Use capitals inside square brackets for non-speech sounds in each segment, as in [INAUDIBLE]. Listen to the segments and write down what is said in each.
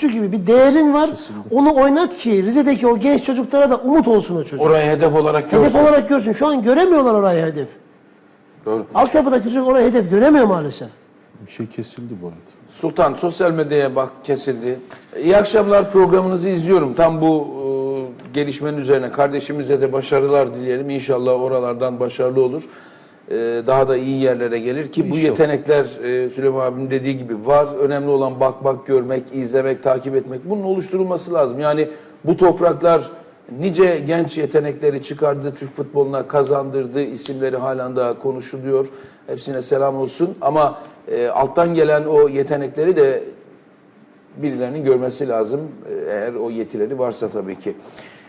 Gibi bir değerin var. Onu oynat ki Rize'deki o genç çocuklara da umut olsun o çocuk. Orayı hedef olarak görsün. hedef olarak görsün. Şu an göremiyorlar orayı hedef. Doğru. Altyapıdaki çocuk orayı hedef göremiyor maalesef. Bir şey kesildi bu arada. Sultan sosyal medyaya bak kesildi. İyi akşamlar programınızı izliyorum. Tam bu e, gelişmenin üzerine kardeşimize de başarılar dileyelim. İnşallah oralardan başarılı olur. E, daha da iyi yerlere gelir ki bu İnşallah. yetenekler e, Süleyman abinin dediği gibi var. Önemli olan bakmak, görmek, izlemek, takip etmek. Bunun oluşturulması lazım. Yani bu topraklar nice genç yetenekleri çıkardı, Türk futboluna kazandırdı. İsimleri halen daha konuşuluyor. Hepsine selam olsun. Ama e, alttan gelen o yetenekleri de birilerinin görmesi lazım. E, Eğer o yetileri varsa tabii ki.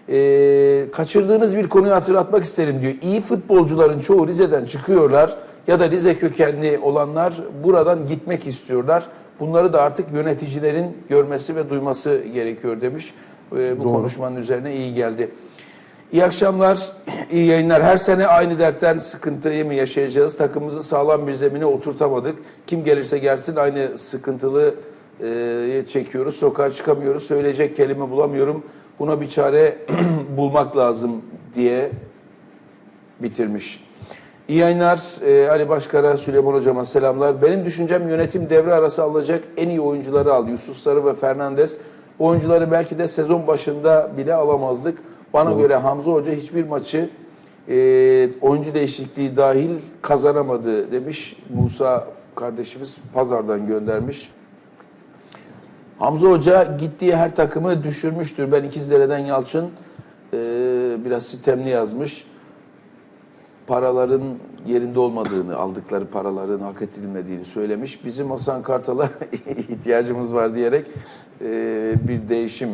E, kaçırdığınız bir konuyu hatırlatmak isterim diyor. İyi futbolcuların çoğu Rize'den çıkıyorlar ya da Rize kökenli olanlar buradan gitmek istiyorlar. Bunları da artık yöneticilerin görmesi ve duyması gerekiyor demiş. E, bu Doğru. konuşmanın üzerine iyi geldi. İyi akşamlar, [CLEARS THROAT] iyi yayınlar. Her sene aynı dertten sıkıntıyı mı yaşayacağız? Takımımızı sağlam bir zemine oturtamadık. Kim gelirse gelsin aynı sıkıntılı e, çekiyoruz. Sokağa çıkamıyoruz. Söyleyecek kelime bulamıyorum. Buna bir çare [CLEARS THROAT] bulmak lazım diye bitirmiş. İyi yayınlar. Ee, Ali Başkar'a, Süleyman Hocam'a selamlar. Benim düşüncem yönetim devre arası alacak en iyi oyuncuları aldı. Yusuf Sarı ve Fernandez. Bu oyuncuları belki de sezon başında bile alamazdık. Bana göre Hamza Hoca hiçbir maçı e, oyuncu değişikliği dahil kazanamadı demiş. Musa kardeşimiz pazardan göndermiş. Hamza Hoca gittiği her takımı düşürmüştür. Ben İkizdere'den Yalçın e, biraz sitemli yazmış. Paraların yerinde olmadığını, aldıkları paraların hak edilmediğini söylemiş. Bizim Hasan Kartal'a [LAUGHS] ihtiyacımız var diyerek e, bir değişim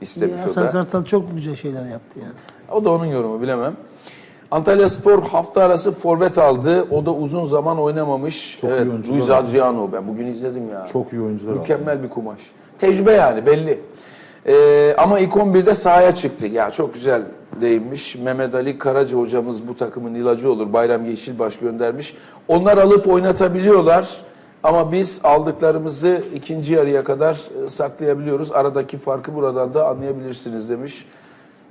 istemiş o Hasan da. Kartal çok güzel şeyler yaptı yani. O da onun yorumu bilemem. Antalya Spor hafta arası forvet aldı. O da uzun zaman oynamamış. Çok iyi evet, oyuncular Luis aldı. Adriano. Ben bugün izledim ya. Çok iyi oyuncular aldı. Mükemmel bir kumaş. Tecrübe yani belli. Ee, ama ilk 11'de sahaya çıktı. Ya çok güzel değinmiş. Mehmet Ali Karaca hocamız bu takımın ilacı olur. Bayram Yeşilbaş göndermiş. Onlar alıp oynatabiliyorlar. Ama biz aldıklarımızı ikinci yarıya kadar e, saklayabiliyoruz. Aradaki farkı buradan da anlayabilirsiniz demiş.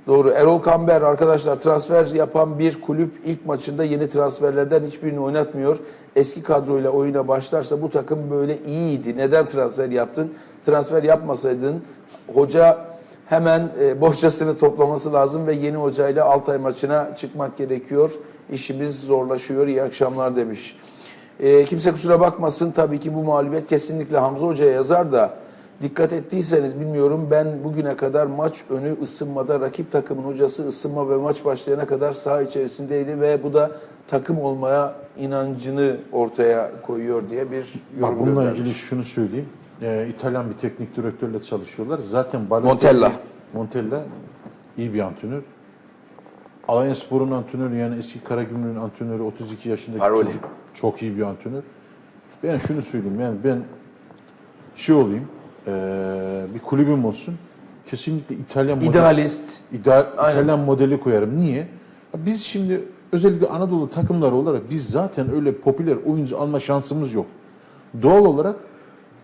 Doğru. Erol Kamber arkadaşlar transfer yapan bir kulüp ilk maçında yeni transferlerden hiçbirini oynatmıyor. Eski kadroyla oyuna başlarsa bu takım böyle iyiydi. Neden transfer yaptın? Transfer yapmasaydın hoca hemen e, bohçasını toplaması lazım ve yeni hocayla Altay maçına çıkmak gerekiyor. İşimiz zorlaşıyor. İyi akşamlar demiş. E, kimse kusura bakmasın tabii ki bu mağlubiyet kesinlikle Hamza Hoca'ya yazar da dikkat ettiyseniz bilmiyorum ben bugüne kadar maç önü ısınmada rakip takımın hocası ısınma ve maç başlayana kadar saha içerisindeydi ve bu da takım olmaya inancını ortaya koyuyor diye bir yorum Bak bununla göndermiş. ilgili şunu söyleyeyim. Ee, İtalyan bir teknik direktörle çalışıyorlar. Zaten Balotelli, Montella. Montella iyi bir antrenör. Alanya Spor'un antrenörü yani eski Karagümrük'ün antrenörü 32 yaşındaki Paroli. çocuk çok iyi bir antrenör. Ben şunu söyleyeyim yani ben şey olayım ee, bir kulübüm olsun kesinlikle İtalyan modeli- İdealist. İdeal, Aynen. İtalyan modeli koyarım. Niye? Biz şimdi özellikle Anadolu takımları olarak biz zaten öyle popüler oyuncu alma şansımız yok. Doğal olarak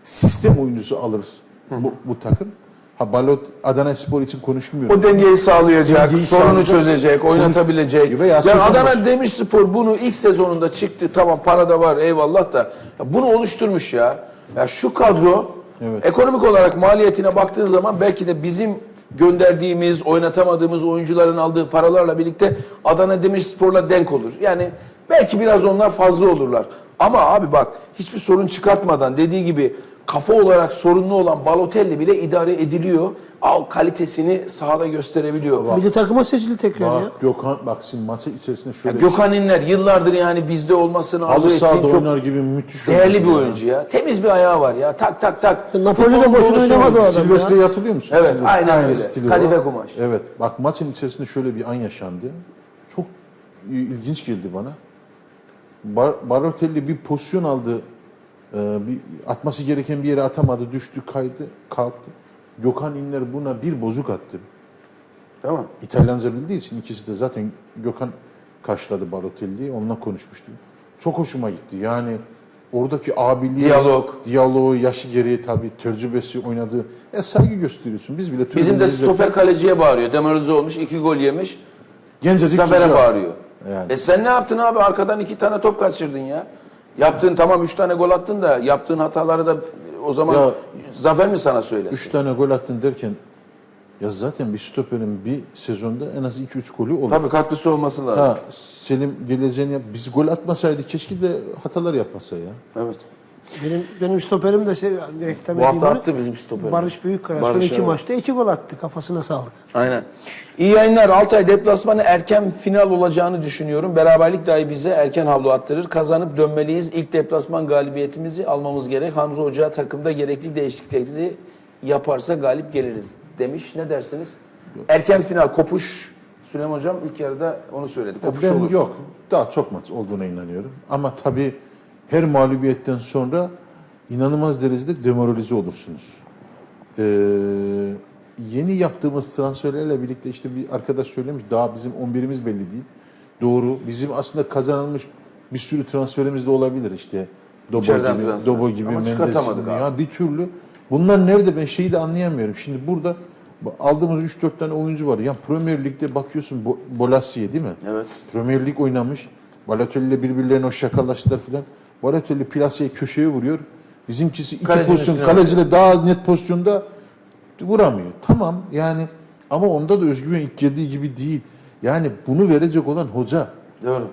sistem oyuncusu alırız bu, bu takım. Ha Balot Adana Spor için konuşmuyorum. O dengeyi sağlayacak, Dengeyi sorunu sağlayacak. çözecek, oynatabilecek. Veya Yani Adana başı- Demirspor bunu ilk sezonunda çıktı. Tamam para da var eyvallah da. Ya bunu oluşturmuş ya. Ya şu kadro Evet. ekonomik olarak maliyetine baktığın zaman belki de bizim gönderdiğimiz, oynatamadığımız oyuncuların aldığı paralarla birlikte Adana Demirspor'la denk olur. Yani belki biraz onlar fazla olurlar. Ama abi bak hiçbir sorun çıkartmadan dediği gibi kafa olarak sorunlu olan Balotelli bile idare ediliyor. Al kalitesini sahada gösterebiliyor. Milli takıma seçildi tekrar ya. Bak Gökhan bak şimdi maça içerisinde Ya şöyle Gökhan İnler yıllardır yani bizde olmasını arzu ettiğim çok oynar gibi müthiş değerli bir oyuncu ya. oyuncu ya. Temiz bir ayağı var ya. Tak tak tak. Napoli'de boşuna oynamadı o adam. Silvestre'yi hatırlıyor musun? Evet, Silvestre. aynen Aynı öyle. var. kumaş. Evet. Bak maçın içerisinde şöyle bir an yaşandı. Çok ilginç geldi bana. Bar Barotelli bir pozisyon aldı. Ee, bir atması gereken bir yere atamadı. Düştü, kaydı, kalktı. Gökhan İnler buna bir bozuk attı. Tamam. İtalyanca bildiği için ikisi de zaten Gökhan karşıladı Balotelli'yi. Onunla konuşmuştum. Çok hoşuma gitti. Yani oradaki abiliği, Diyalog. diyaloğu, yaşı gereği tabii tecrübesi oynadığı e, saygı gösteriyorsun. Biz bile Bizim de stoper kaleciye bağırıyor. Demoralize olmuş, iki gol yemiş. gencecik Zafer'e bağırıyor. Yani. E sen ne yaptın abi? Arkadan iki tane top kaçırdın ya. Yaptığın tamam üç tane gol attın da yaptığın hataları da o zaman Ya- Zafer mi sana söylesin? Üç tane gol attın derken ya zaten bir stoperin bir sezonda en az 2-3 golü olur. Tabii katkısı olması lazım. Ha, Selim geleceğini yap. Biz gol atmasaydı keşke de hatalar yapmasa ya. Evet. Benim benim stoperim de şey, Bu hafta attı bizim stoper. Barış Büyükkaya. Son Barış, iki evet. maçta iki gol attı. Kafasına sağlık. Aynen. İyi yayınlar. Altay deplasmanı erken final olacağını düşünüyorum. Beraberlik dahi bize erken havlu attırır. Kazanıp dönmeliyiz. İlk deplasman galibiyetimizi almamız gerek. Hamza Hoca takımda gerekli değişiklikleri yaparsa galip geliriz demiş. Ne dersiniz? Erken final kopuş. Süleyman Hocam ilk yarıda onu söyledi. Kopuş ben olur. yok. Daha çok maç olduğuna inanıyorum. Ama tabii her mağlubiyetten sonra inanılmaz derecede demoralize olursunuz. Ee, yeni yaptığımız transferlerle birlikte işte bir arkadaş söylemiş daha bizim 11'imiz belli değil. Doğru. Bizim aslında kazanılmış bir sürü transferimiz de olabilir işte. Dobo İçeriden gibi, transfer. Dobo gibi, Ama Mendes gibi. Ya bir türlü. Bunlar nerede ben şeyi de anlayamıyorum. Şimdi burada aldığımız 3-4 tane oyuncu var. Ya Premier Lig'de bakıyorsun Bo- Bolasie değil mi? Evet. Premier Lig oynamış. Balotelli ile birbirlerine o şakalaştılar filan. Balotelli Plase'yi köşeye vuruyor. Bizimkisi iki Kalecinin pozisyon, üstüne kaleciyle daha net pozisyonda vuramıyor. Tamam yani ama onda da özgüven ilk girdiği gibi değil. Yani bunu verecek olan hoca. Doğru.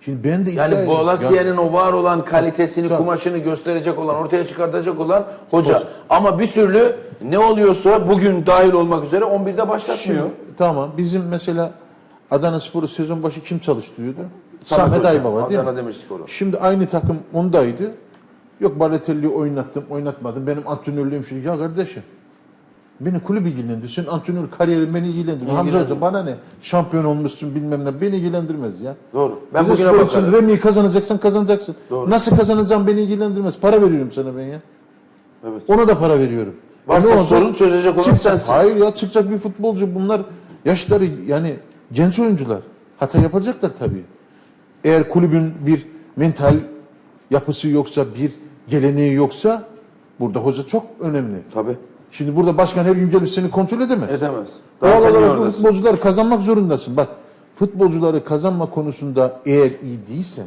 Şimdi ben de Yani. Bolasie'nin o var olan kalitesini, Tabii. kumaşını gösterecek olan, ortaya çıkartacak olan hoca. Ama bir türlü ne oluyorsa bugün dahil olmak üzere 11'de başlatmıyor. Şimdi, tamam bizim mesela Adana Spor'u sezon başı kim çalıştırıyordu? Samet Samet Aybaba değil mi? Adana Demirspor'u. Şimdi aynı takım ondaydı. Yok Balotelli'yi oynattım, oynatmadım. Benim antrenörlüğüm şimdi. Ya kardeşim beni kulüp ilgilendiriyor. Senin antrenör kariyerin beni ilgilendiriyor. Hamza Hoca bana ne? Şampiyon olmuşsun bilmem ne. Beni ilgilendirmez ya. Doğru. Ben Bize bugüne spor için bakarım. Remi'yi kazanacaksan kazanacaksın. Doğru. Nasıl kazanacağım beni ilgilendirmez. Para veriyorum sana ben ya. Evet. Ona da para veriyorum. Varsa E ne olacak? sorun çözecek olan Çıkacak- sensin. Hayır ya çıkacak bir futbolcu bunlar yaşları yani genç oyuncular. Hata yapacaklar tabii. Eğer kulübün bir mental yapısı yoksa, bir geleneği yoksa burada hoca çok önemli. Tabii. Şimdi burada başkan her gün gelip seni kontrol edemez. Edemez. Doğal Daha senin olarak bu futbolcuları kazanmak zorundasın. Bak futbolcuları kazanma konusunda eğer iyi değilsen,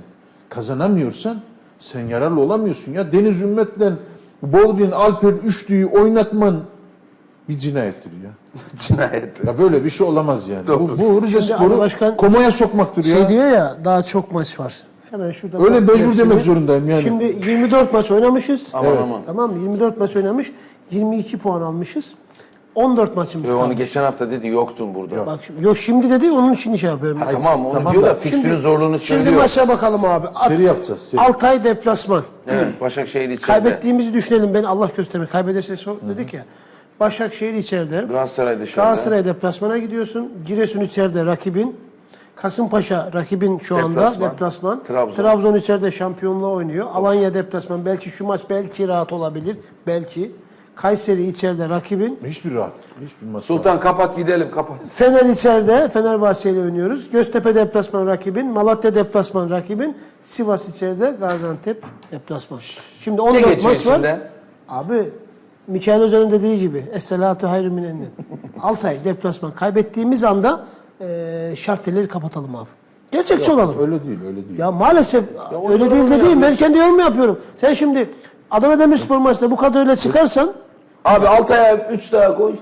kazanamıyorsan sen yararlı olamıyorsun. Ya Deniz Ümmet'le Boldin, Alper Üçlü'yü oynatman bir cinayettir ya. [LAUGHS] Cinayet. Ya böyle bir şey olamaz yani. Bu, bu Rize Şimdi Ali Spor'u Başkan komaya sokmaktır ya. Şey diyor ya daha çok maç var. Hemen şurada Öyle mecbur hepsini. demek zorundayım yani. Şimdi 24 maç oynamışız. Aman Evet. aman. Tamam mı? 24 maç oynamış. 22 puan almışız. 14 maçımız Yo, onu geçen hafta dedi yoktun burada. Bak şimdi, yok şimdi dedi onun için şey yapıyorum. Ha, tamam onu Tamam diyor da da- fikstürün Şimdi- zorluğunu Şimdi söylüyor. maça bakalım abi. At- Seri yapacağız. Seri. Altay deplasman. Evet, Başakşehir içeride. Kaybettiğimizi düşünelim. Ben Allah göstermek. Kaybedersek dedik ya. Başakşehir içeride. Galatasaray dışarıda. Galatasaray deplasmana gidiyorsun. Giresun içeride rakibin. Kasımpaşa rakibin şu anda Deplasman. deplasman. Trabzon. Trabzon içeride şampiyonluğa oynuyor. Alanya deplasman. Belki şu maç belki rahat olabilir. Belki. Kayseri içeride rakibin. Hiçbir rahat. Hiçbir maç Sultan kapat gidelim kapat. Fener içeride. Fenerbahçe ile oynuyoruz. Göztepe deplasman rakibin. Malatya deplasman rakibin. Sivas içeride. Gaziantep deplasman. Şimdi Ne 14 geçiyor maç var. içinden? Abi Mikail Hoca'nın dediği gibi Esselatu hayrü minennen. Altay deplasman kaybettiğimiz anda eee şartelleri kapatalım abi. Gerçekçi olalım. Öyle değil, öyle değil. Ya maalesef o öyle değil dediğim ben kendi yorum yapıyorum. Sen şimdi Adana Demirspor maçında bu kadroyla çıkarsan Abi Altay'a 3 daha koy.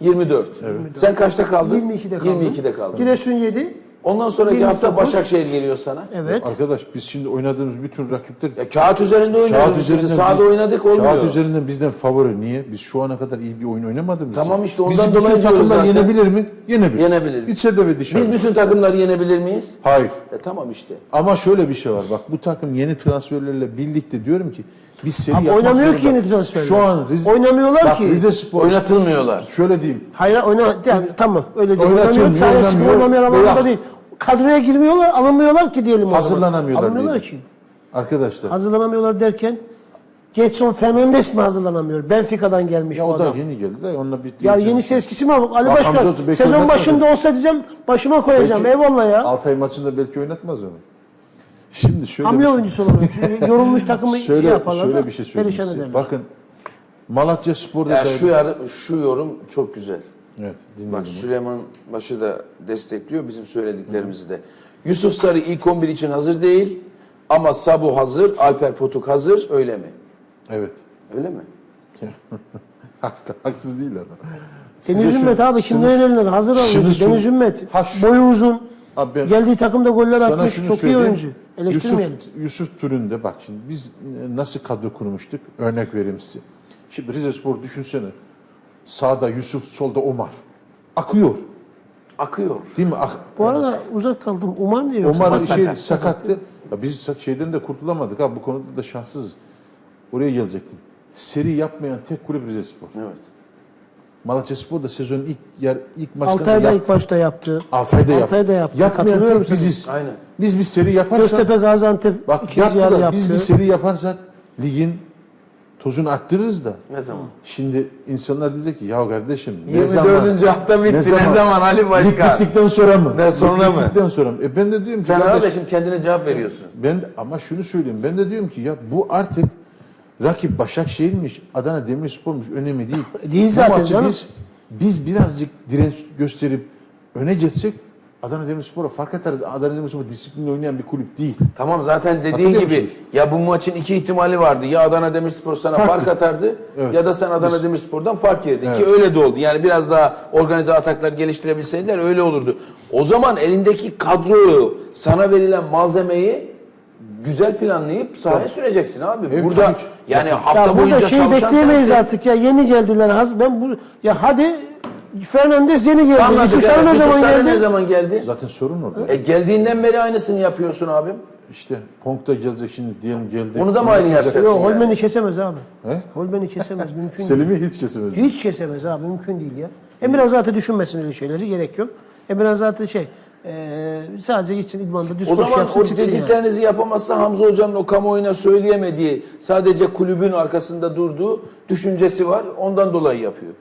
24. Sen kaçta kaldın? 22'de kaldın. 22'de kaldın. Giresun 7. Ondan sonraki 29. hafta Başakşehir geliyor sana. Evet. Arkadaş biz şimdi oynadığımız bütün rakipler Ya kağıt üzerinde oynuyoruz. Kağıt üzerinden Sahada biz- oynadık olmuyor. Kağıt üzerinden bizden favori. Niye? Biz şu ana kadar iyi bir oyun oynamadığımız. Tamam işte ondan Bizim dolayı bütün diyoruz takımlar zaten. yenebilir mi? Yenebilir. Yenebilir. İçeride ve dışarıda. Biz bütün takımları yenebilir miyiz? Hayır. E tamam işte. Ama şöyle bir şey var. Bak bu takım yeni transferlerle birlikte diyorum ki biz seri Abi yapmak oynamıyor zorunda. ki yeni transferler. Şu an Rize, Oynamıyorlar bak, ki. Rize Spor. Oynatılmıyorlar. Şöyle diyeyim. Hayır oyna yani, tamam öyle değil. Oynatıyor Oynamıyor. Sahaya çıkıyor oynamıyor? anlamında Veya- değil. Kadroya girmiyorlar, alınmıyorlar ki diyelim o zaman. Hazırlanamıyorlar Alınmıyorlar diyelim. ki. Arkadaşlar. Hazırlanamıyorlar derken Getson Fernandes mi hazırlanamıyor? Benfica'dan gelmiş ya bu o da adam. yeni geldi de onunla bir Ya yeni eskisi mi? Ali Bak Hamza Başkan belki sezon başında olsa diyeceğim başıma koyacağım. Belki- Eyvallah ya. Altay maçında belki oynatmaz onu. Şimdi şöyle Hamle bir şey- oyuncusu olarak [LAUGHS] yorulmuş takımı şöyle, şey yaparlar şöyle bir şey söyleyeyim perişan size. ederler. Bakın Malatya Spor'da Yani da- şu, yarı, şu yorum çok güzel. Evet, dinledim. Bak Süleyman Başı da destekliyor bizim söylediklerimizi de. Yusuf Sarı ilk 11 için hazır değil ama Sabu hazır, Alper Potuk hazır öyle mi? Evet. Öyle mi? [LAUGHS] Haksız, haksız değil adam. Deniz Ümmet abi kimden önerilir? Hazır sor- Deniz Ümmet. Ha şu- Boyu uzun. Abi ben- Geldiği takımda goller atmış. Çok iyi oyuncu. Eleştirmeyelim. Yusuf, Yusuf Türün'de bak şimdi biz nasıl kadro kurmuştuk? Örnek vereyim size. Şimdi Rize Spor düşünsene. Sağda Yusuf, solda Omar. Akıyor. Akıyor. Değil mi? Ak- Bu arada uzak kaldım. Umar diyor. Omar'ın Sakat. şey, sakattı. Ya biz şeyden de kurtulamadık. Ha, bu konuda da şanssızız. Oraya gelecektim. Seri yapmayan tek kulüp Rize Spor. Evet. Malatya Spor da sezonun ilk yer ilk maçlarında Altay'da yap- ilk başta yaptı. Altay'da yaptı. Altay'da yaptı. Yapmayan tek sana. biziz. Aynen. Biz bir seri yaparsak Göztepe Gaziantep Bak ikinci yarı yaptı. Biz bir seri yaparsak ligin tozunu arttırırız da. Ne zaman? Şimdi insanlar diyecek ki ya kardeşim ne 24. zaman? hafta bitti. Ne zaman, Ali Lig Başkan? bittikten sonra mı? Ne, sonra Lig mı? bittikten sonra mı? E ben de diyorum ki Sen kardeş, arada şimdi kendine cevap veriyorsun. ben de- ama şunu söyleyeyim. Ben de diyorum ki ya bu artık rakip Başakşehir'miş, Adana Demirspor'muş önemli değil. [LAUGHS] Değil Bu zaten canım. Biz, biz birazcık direnç gösterip öne geçsek Adana Demirspor'a fark atarız. Adana Demirspor disiplinli oynayan bir kulüp değil. Tamam zaten dediğin gibi musunuz? ya bu maçın iki ihtimali vardı. Ya Adana Demirspor sana Farklı. fark atardı Evet. ya da sen Adana Demirspor'dan fark yerdin ki Evet. öyle de oldu. Yani biraz daha organize ataklar geliştirebilseydiler öyle olurdu. O zaman elindeki kadroyu, sana verilen malzemeyi güzel planlayıp sahaya süreceksin abi. Evet, burada tabii yani Ya hafta burada boyunca şey çalışan bekleyemeyiz sensin. artık ya. Yeni geldiler. Haz ben bu ya hadi Fernandes yeni geldi. Anladık, Yusuf Sarı evet. ne zaman geldi? ne zaman geldi? Zaten sorun orada. E geldiğinden beri aynısını yapıyorsun abim. İşte Ponk da gelecek şimdi diyelim geldi. Onu da mı aynı yapacak? yapacaksın? Yok yani. Holmen'i kesemez abi. He? Holmen'i kesemez [LAUGHS] mümkün değil. Selim'i hiç kesemez. Hiç kesemez abi mümkün değil ya. Emre zaten düşünmesin öyle şeyleri gerek yok. Emre zaten şey eee sadece gitsin idmanda düz O koşu zaman o çıksın yani. dediklerinizi yapamazsa Hamza Hoca'nın o kamuoyuna söyleyemediği, sadece kulübün arkasında durduğu düşüncesi var. Ondan dolayı yapıyor.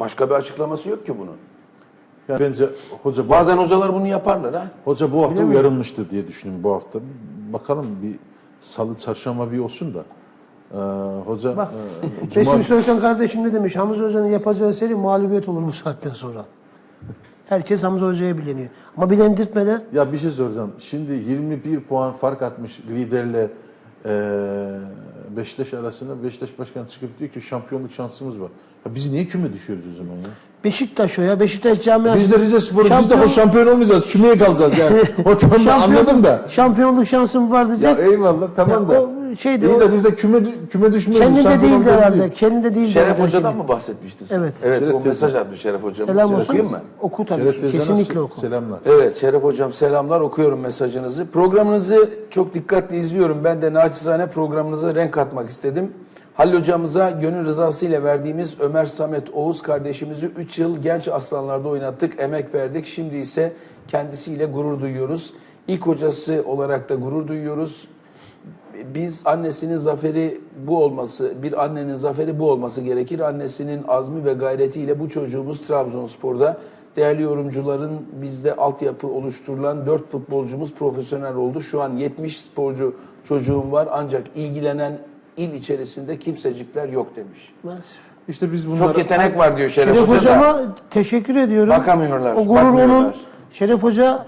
Başka bir açıklaması yok ki bunun. Yani bence hoca bu, Bazen hocalar bunu yaparlar ha. hoca bu hafta uyarılmıştır diye düşünüyorum bu hafta. Bakalım bir salı çarşamba bir olsun da. Ee, hoca Bak e, Cuma- Resim Soykan kardeşim ne demiş? Hamza Hoca'nın yapacağı seri mağlubiyet olur bu saatten sonra. Herkes Hamza Hoca'ya bileniyor. Ama bilendirtmeden Ya bir şey soracağım. Şimdi 21 puan fark atmış liderle e, Beşiktaş arasında Beşiktaş Başkanı çıkıp diyor ki şampiyonluk şansımız var. Ya biz niye küme düşüyoruz o zaman ya? Beşiktaş o ya. Beşiktaş camiası. Biz de Rize Spor'u biz de Şampiyon- o şampiyon olmayacağız. Kümeye kalacağız yani. [LAUGHS] o tamam anladım da. Şampiyonluk şansım var Ya diyecek. eyvallah tamam Ya da. o şeydi, İyi de biz de küme, küme düşmüyoruz. Kendinde olmayacağız herhalde. değil. Kendinde değildi. Şeref herhalde Hoca'dan mı bahsetmiştin? Evet. Evet Şeref o teyze. mesaj atmış Şeref Hocam. Selam olsun. Okuyayım mı? Oku tabii. Şeref ki. Kesinlikle oku. Selamlar. Evet Şeref Hocam selamlar okuyorum mesajınızı. Programınızı çok dikkatli izliyorum. Ben de naçizane programınıza renk katmak istedim. Halil hocamıza gönül rızası ile verdiğimiz Ömer Samet Oğuz kardeşimizi 3 yıl genç aslanlarda oynattık, emek verdik. Şimdi ise kendisiyle gurur duyuyoruz. İlk hocası olarak da gurur duyuyoruz. Biz annesinin zaferi bu olması, bir annenin zaferi bu olması gerekir. Annesinin azmi ve gayretiyle bu çocuğumuz Trabzonspor'da değerli yorumcuların bizde altyapı oluşturulan 4 futbolcumuz profesyonel oldu. Şu an 70 sporcu çocuğum var ancak ilgilenen il içerisinde kimsecikler yok demiş. Maalesef. İşte biz bunlara... Çok yetenek var diyor Şeref, Şeref Hoca da. Hocama teşekkür ediyorum. Bakamıyorlar, O gurur onun. Şeref Hoca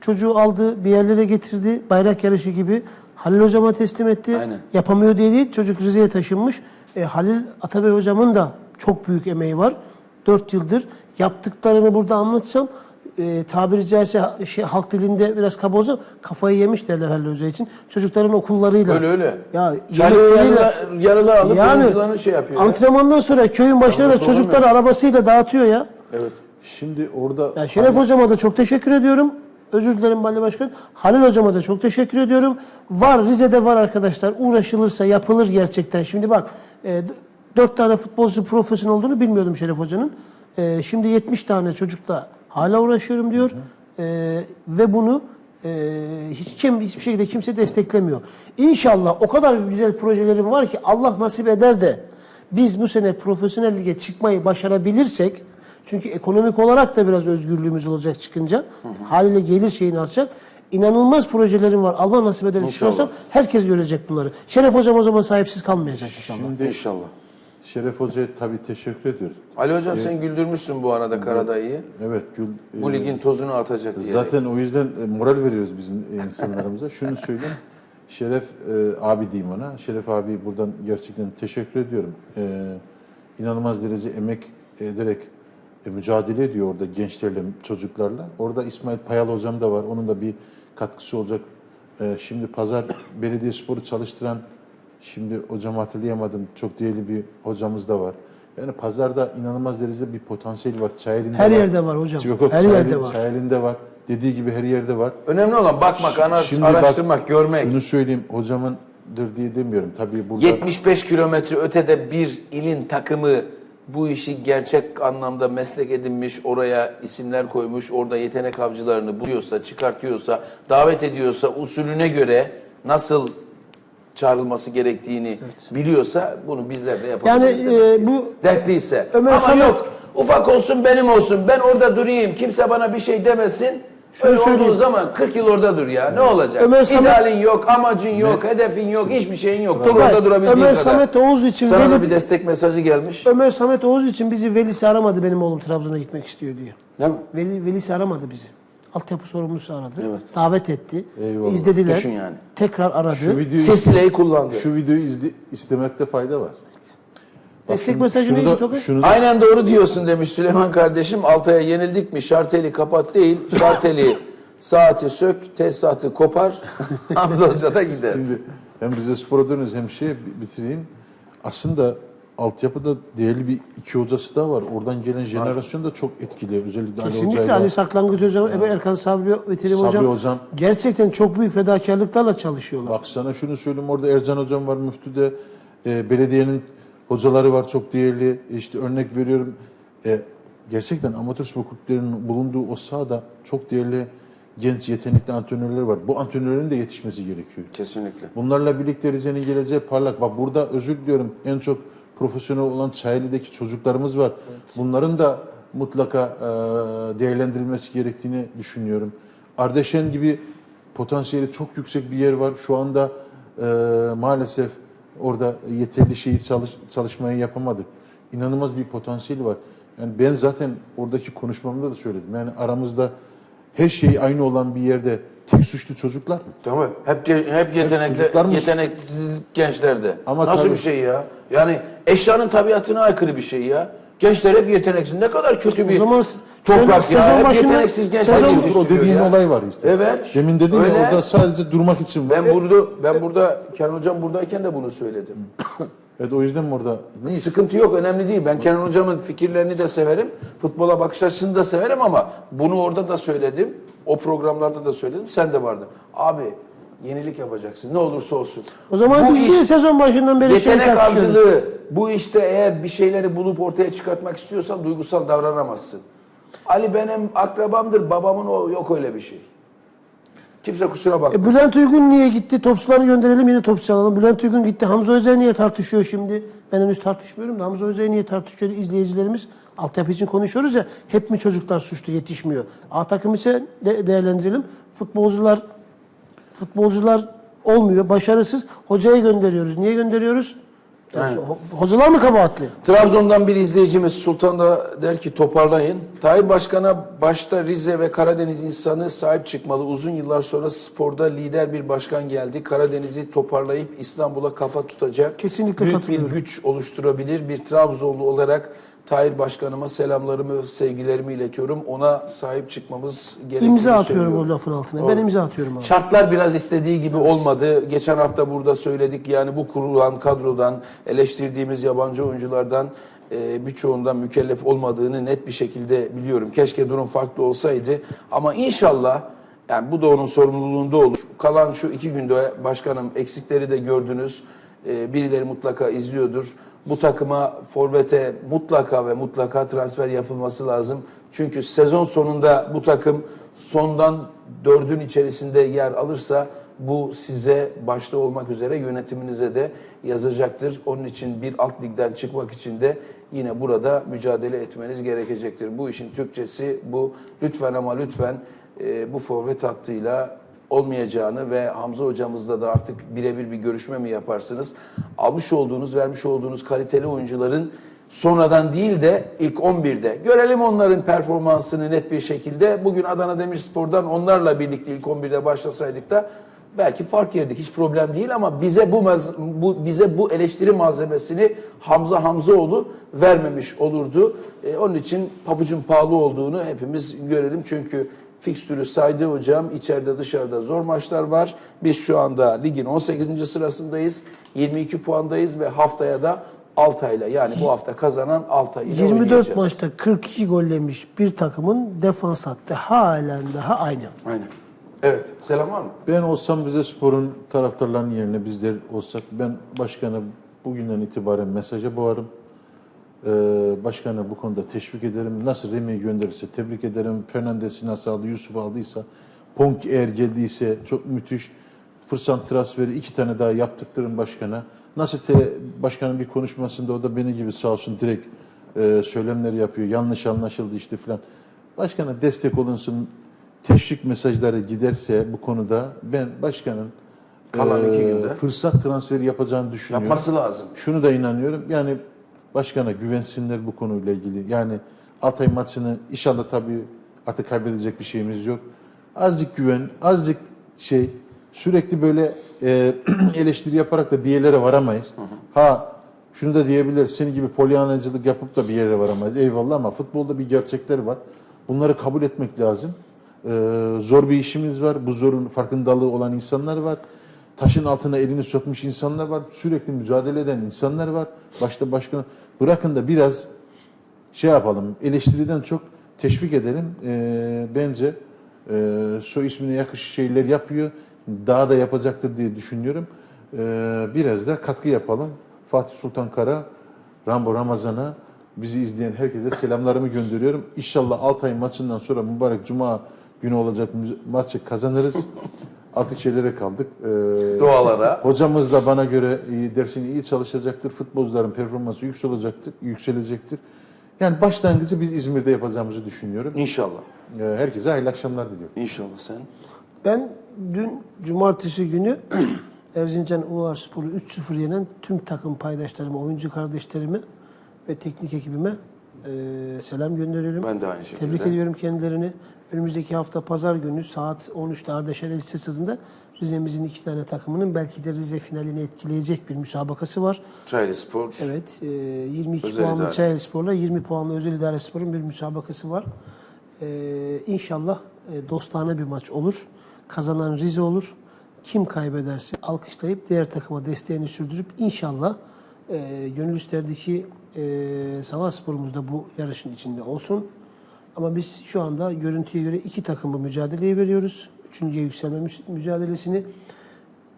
çocuğu aldı, bir yerlere getirdi. Bayrak yarışı gibi. Halil Hocama teslim etti. Aynen. Yapamıyor diye değil. Çocuk Rize'ye taşınmış. E, Halil Atabey Hocamın da çok büyük emeği var. 4 yıldır yaptıklarını burada anlatsam e, tabiri caizse şey, halk dilinde biraz kaba olsa kafayı yemiş derler Halil Hoca için. Çocukların okullarıyla. Öyle öyle. Ya Çaylı yemekleriyle- yarıla, yarıla alıp oyuncularını şey yapıyor. ya. Antrenmandan sonra köyün başlarında Anlatamam çocukları arabasıyla dağıtıyor ya. Evet. Şimdi orada... Ya Şeref Hocama da çok teşekkür ediyorum. Özür dilerim Bali Başkan. Halil Hocama da çok teşekkür ediyorum. Var, Rize'de var arkadaşlar. Uğraşılırsa yapılır gerçekten. Şimdi bak, e, dört tane futbolcu profesyonel olduğunu bilmiyordum Şeref Hoca'nın. E, şimdi 70 tane çocukla hala uğraşıyorum diyor. E, ve bunu e, hiç kim hiçbir şekilde kimse desteklemiyor. İnşallah o kadar güzel projelerim var ki Allah nasip eder de biz bu sene profesyonel lige çıkmayı başarabilirsek çünkü ekonomik olarak da biraz özgürlüğümüz olacak çıkınca. Haliyle gelir şeyin artacak. İnanılmaz projelerim var. Allah nasip eder çıkarsam herkes görecek bunları. Şeref hocam o zaman sahipsiz kalmayacak inşallah. Şimdi İnşallah. Şeref Hoca'ya tabii teşekkür ediyoruz. Ali Hocam sen güldürmüşsün bu arada Karadayı'yı. Evet Gül. Bu e, ligin tozunu atacak diye. Zaten o yüzden e, moral veriyoruz bizim e, insanlarımıza. Şunu söyleyeyim. Şeref e, abi diyeyim ona. Şeref abi buradan gerçekten teşekkür ediyorum. E, inanılmaz derece emek ederek e, mücadele ediyor orada gençlerle, çocuklarla. Orada İsmail Payal hocam da var. Onun da bir katkısı olacak. E, şimdi Pazar [COUGHS] Belediyespor'u çalıştıran, şimdi hocamı hatırlayamadım, çok değerli bir hocamız da var. Yani pazarda inanılmaz derecede bir potansiyel var. Çayeli'nde Her var. yerde var hocam. Yok yok Her Çayeli- yerde var. Çayeli'nde var. Dediği gibi her yerde var. Önemli olan bakmak, ana, Şimdi bak, araştırmak, görmek. Şunu söyleyeyim hocamındır diye demiyorum. Tabii burada 75 kilometre ötede bir ilin takımı bu işi gerçek anlamda meslek edinmiş, oraya isimler koymuş, orada yetenek avcılarını buluyorsa, çıkartıyorsa, davet ediyorsa, usulüne göre nasıl çağrılması gerektiğini biliyorsa bunu bizler de Yani yapabiliriz. demek. e, bu Dertliyse. Ömer Ama Samet- yok, ufak olsun benim olsun, ben orada durayım, kimse bana bir şey demesin. Şunu Öyle olduğu söyleyeyim. zaman 40 yıl orada dur ya. Ne olacak? Ömer Samet- İdealin yok, amacın yok, hedefin yok, hiçbir şeyin yok. Dur orada durabildiğin Ömer kadar. Samet Oğuz için Sana da bir destek mesajı gelmiş. Ömer Samet Oğuz için bizi velisi aramadı benim oğlum Trabzon'a gitmek istiyor diye. Değil mi? Veli, velisi aramadı bizi. Altyapı sorumlusu aradı. Evet. Davet etti. Eyvallah. İzlediler. Düşün yani. Tekrar aradı. şu videoyu Silsileyi kullandı. şu videoyu izle, istemekte fayda var. Destek şunu- mesajı şunu neydi da- Tokay? Şunu da Aynen doğru diyorsun demiş Süleyman kardeşim. Altay'a yenildik mi? Şarteli kapat değil. Şarteli [LAUGHS] saati sök, tesisatı kopar. [LAUGHS] Hamza Hoca da gider. Şimdi hem bize spora dönüyoruz hem şey bitireyim. Aslında altyapıda değerli bir iki hocası daha var. Oradan gelen jenerasyon da çok etkili. Özellikle Ali Kesinlikle Hoca'yla. Ali Saklangıç Hocam, Ebe Erkan Sabri ve Terim Sabri Hocam, Hocam. gerçekten çok büyük fedakarlıklarla çalışıyorlar. Bak sana şunu söyleyeyim orada Ercan hocam var Müftü'de. E, belediyenin hocaları var çok değerli. İşte örnek veriyorum. E, gerçekten amatör spor kulüplerinin bulunduğu o sahada çok değerli genç yetenekli antrenörler var. Bu antrenörlerin de yetişmesi gerekiyor. Kesinlikle. Bunlarla birlikte Rize'nin geleceği parlak. Bak burada özür diliyorum en çok profesyonel olan Çayeli'deki çocuklarımız var. Bunların da mutlaka e, değerlendirilmesi gerektiğini düşünüyorum. Ardeşen gibi potansiyeli çok yüksek bir yer var. Şu anda e, maalesef orada yeterli şeyi çalış, çalışmayı yapamadık. İnanılmaz bir potansiyeli var. Yani ben zaten oradaki konuşmamda da söyledim. Yani aramızda her şey aynı olan bir yerde tek suçlu çocuklar mı? Mi? Hep, hep yetenekli, yeteneksiz gençlerde. Ama Nasıl tabii- bir şey ya? Yani eşyanın tabiatına aykırı bir şey ya. Gençler hep yeteneksiz. Ne kadar kötü bir O zaman toprak ya. sezon Hep başında- sezon- yetiştiriyor O dediğin ya. olay var işte. Evet. Demin dedin Öyle. ya orada sadece durmak için var. Ben burada ben burada Kenan hocam buradayken de bunu söyledim. [COUGHS] Evet o yüzden mi orada neyse. Sıkıntı yok, önemli değil. Ben Kenan hocamın fikirlerini de severim. Futbola bakış açısını da severim ama bunu orada da söyledim. O programlarda da söyledim. Sen de vardın. Abi yenilik yapacaksın. Ne olursa olsun. O zaman Bu biz iş- sezon başından beri şey Yetenek tartışıyoruz? avcılığı. Bu işte eğer bir şeyleri bulup ortaya çıkartmak istiyorsan duygusal davranamazsın. Ali benim akrabamdır, babamın o yok öyle bir şey. Kimse kusura bakmasın. E, Bülent Uygun niye gitti? Topçuları gönderelim yine topçu alalım. Bülent Uygun gitti. Hamza Özel niye tartışıyor şimdi? Ben henüz tartışmıyorum da Hamza Özel niye tartışıyor? İzleyicilerimiz altyapı için konuşuyoruz ya. Hep mi çocuklar suçlu yetişmiyor? A takım için de değerlendirelim. Futbolcular futbolcular olmuyor. Başarısız. Hocaya gönderiyoruz. Niye gönderiyoruz? Ho- Hocalar mı kabahatli? Trabzon'dan bir izleyicimiz Sultan da der ki toparlayın. Tayyip Başkan'a başta Rize ve Karadeniz insanı sahip çıkmalı. Uzun yıllar sonra sporda lider bir başkan geldi. Karadeniz'i toparlayıp İstanbul'a kafa tutacak. Kesinlikle Büyük bir güç oluşturabilir. Bir Trabzonlu olarak Tahir Başkanıma selamlarımı sevgilerimi iletiyorum. Ona sahip çıkmamız gerektiğini İmza atıyorum söylüyorum. o lafın altına. Doğru. Ben imza atıyorum abi. Şartlar biraz istediği gibi olmadı. Geçen hafta burada söyledik yani bu kurulan kadrodan eleştirdiğimiz yabancı oyunculardan e, birçoğundan mükellef olmadığını net bir şekilde biliyorum. Keşke durum farklı olsaydı ama inşallah yani bu da onun sorumluluğunda olur. Kalan şu iki günde başkanım eksikleri de gördünüz. E, birileri mutlaka izliyordur. Bu takıma forvete mutlaka ve mutlaka transfer yapılması lazım. Çünkü sezon sonunda bu takım sondan dördün içerisinde yer alırsa bu size başta olmak üzere yönetiminize de yazacaktır. Onun için bir alt ligden çıkmak için de yine burada mücadele etmeniz gerekecektir. Bu işin Türkçesi bu. Lütfen ama lütfen e, bu forvet hattıyla olmayacağını ve Hamza hocamızla da artık birebir bir görüşme mi yaparsınız? Almış olduğunuz, vermiş olduğunuz kaliteli oyuncuların sonradan değil de ilk 11'de görelim onların performansını net bir şekilde. Bugün Adana Demirspor'dan onlarla birlikte ilk 11'de başlasaydık da belki fark yerdik hiç problem değil ama bize bu, bu bize bu eleştiri malzemesini Hamza Hamzaoğlu vermemiş olurdu. E, onun için pabucun pahalı olduğunu hepimiz görelim çünkü fikstürü saydı hocam içeride dışarıda zor maçlar var. Biz şu anda ligin 18. sırasındayız. 22 puandayız ve haftaya da Altay'la yani bu hafta kazanan Altay ile 24 oynayacağız. maçta 42 gollemiş bir takımın defans hattı halen daha aynı. Aynen. Evet. Selam var mı? Ben olsam bize sporun taraftarlarının yerine bizler olsak ben başkanı bugünden itibaren mesaja boğarım. Ee, başkanı bu konuda teşvik ederim. Nasıl Remi'yi gönderirse tebrik ederim. Fernandes'i nasıl aldı, Yusuf aldıysa, Ponk eğer geldiyse çok müthiş. Fırsat transferi iki tane daha yaptırtırım başkana. Nasıl te, başkanın bir konuşmasında o da beni gibi sağ olsun direkt e, söylemler yapıyor. Yanlış anlaşıldı işte filan. Başkana destek olunsun, teşvik mesajları giderse bu konuda ben başkanın Kalan iki e, günde. fırsat transferi yapacağını düşünüyorum. Yapması lazım. Şunu da inanıyorum. Yani başkana güvensinler bu konuyla ilgili. Yani Altay maçını inşallah tabii artık kaybedecek bir şeyimiz yok. Azıcık güven, azıcık şey sürekli böyle e, [CLEARS THROAT] eleştiri yaparak da bir yerlere varamayız. Ha şunu da diyebilir. Senin gibi polyanacılık yapıp da bir yere varamayız. Eyvallah ama futbolda bir gerçekler var. Bunları kabul etmek lazım. Ee, zor bir işimiz var. Bu zorun farkındalığı olan insanlar var. Taşın altına elini sokmuş insanlar var. Sürekli mücadele eden insanlar var. Başta başkan bırakın da biraz şey yapalım. Eleştiriden çok teşvik edelim. Ee, bence e, soy ismine yakışır şeyler yapıyor. Daha da yapacaktır diye düşünüyorum. Ee, biraz da katkı yapalım. Fatih Sultan Kara, Rambo Ramazan'a bizi izleyen herkese selamlarımı gönderiyorum. İnşallah Altay maçından sonra mübarek Cuma günü olacak maçı kazanırız. Artık şeylere kaldık. Ee, Doğalara. Hocamız da bana göre dersini iyi çalışacaktır. Futbolcuların performansı yükselecektir. yükselecektir. Yani başlangıcı biz İzmir'de yapacağımızı düşünüyorum. İnşallah. Ee, herkese hayırlı akşamlar diliyorum. İnşallah sen. Ben dün cumartesi günü [CLEARS THROAT] Erzincan Üniversitespor 3-0 yenen tüm takım paydaşlarıma, oyuncu kardeşlerime ve teknik ekibime e, selam gönderiyorum. Ben de aynı şekilde. Tebrik ediyorum kendilerini. Önümüzdeki hafta pazar günü saat 13'te Ardeşer Lisesi stadında Rize'mizin iki tane takımının belki de Rize finalini etkileyecek bir müsabakası var. Çaylı Spor. Evet, e, 22 Özel puanlı idare. Çayelispor'la 20 puanlı Özel İdare Spor'un bir müsabakası var. E, inşallah e, dostane bir maç olur. Kazanan Rize olur. Kim kaybederse alkışlayıp diğer takıma desteğini sürdürüp inşallah e, gönül isterdeki e, Savaş Spor'umuz da bu yarışın içinde olsun. Ama biz şu anda görüntüye göre iki takımı mücadeleye veriyoruz. Üçüncüye yükselme mü- mücadelesini.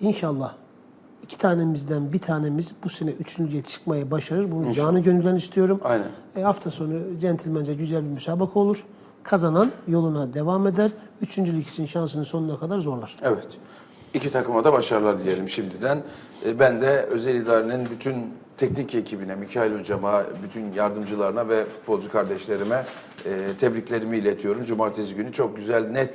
İnşallah iki tanemizden bir tanemiz bu sene üçüncüye çıkmayı başarır. Bunu canı gönülden istiyorum. Aynen. E, hafta sonu centilmence güzel bir müsabaka olur. Kazanan yoluna devam eder. Üçüncülük için şansını sonuna kadar zorlar. Evet. İki takıma da başarılar diyelim şimdiden. E, Ben de özel idarenin bütün teknik ekibine, Mikail hocama, bütün yardımcılarına ve futbolcu kardeşlerime e, tebriklerimi iletiyorum. Cumartesi günü çok güzel, net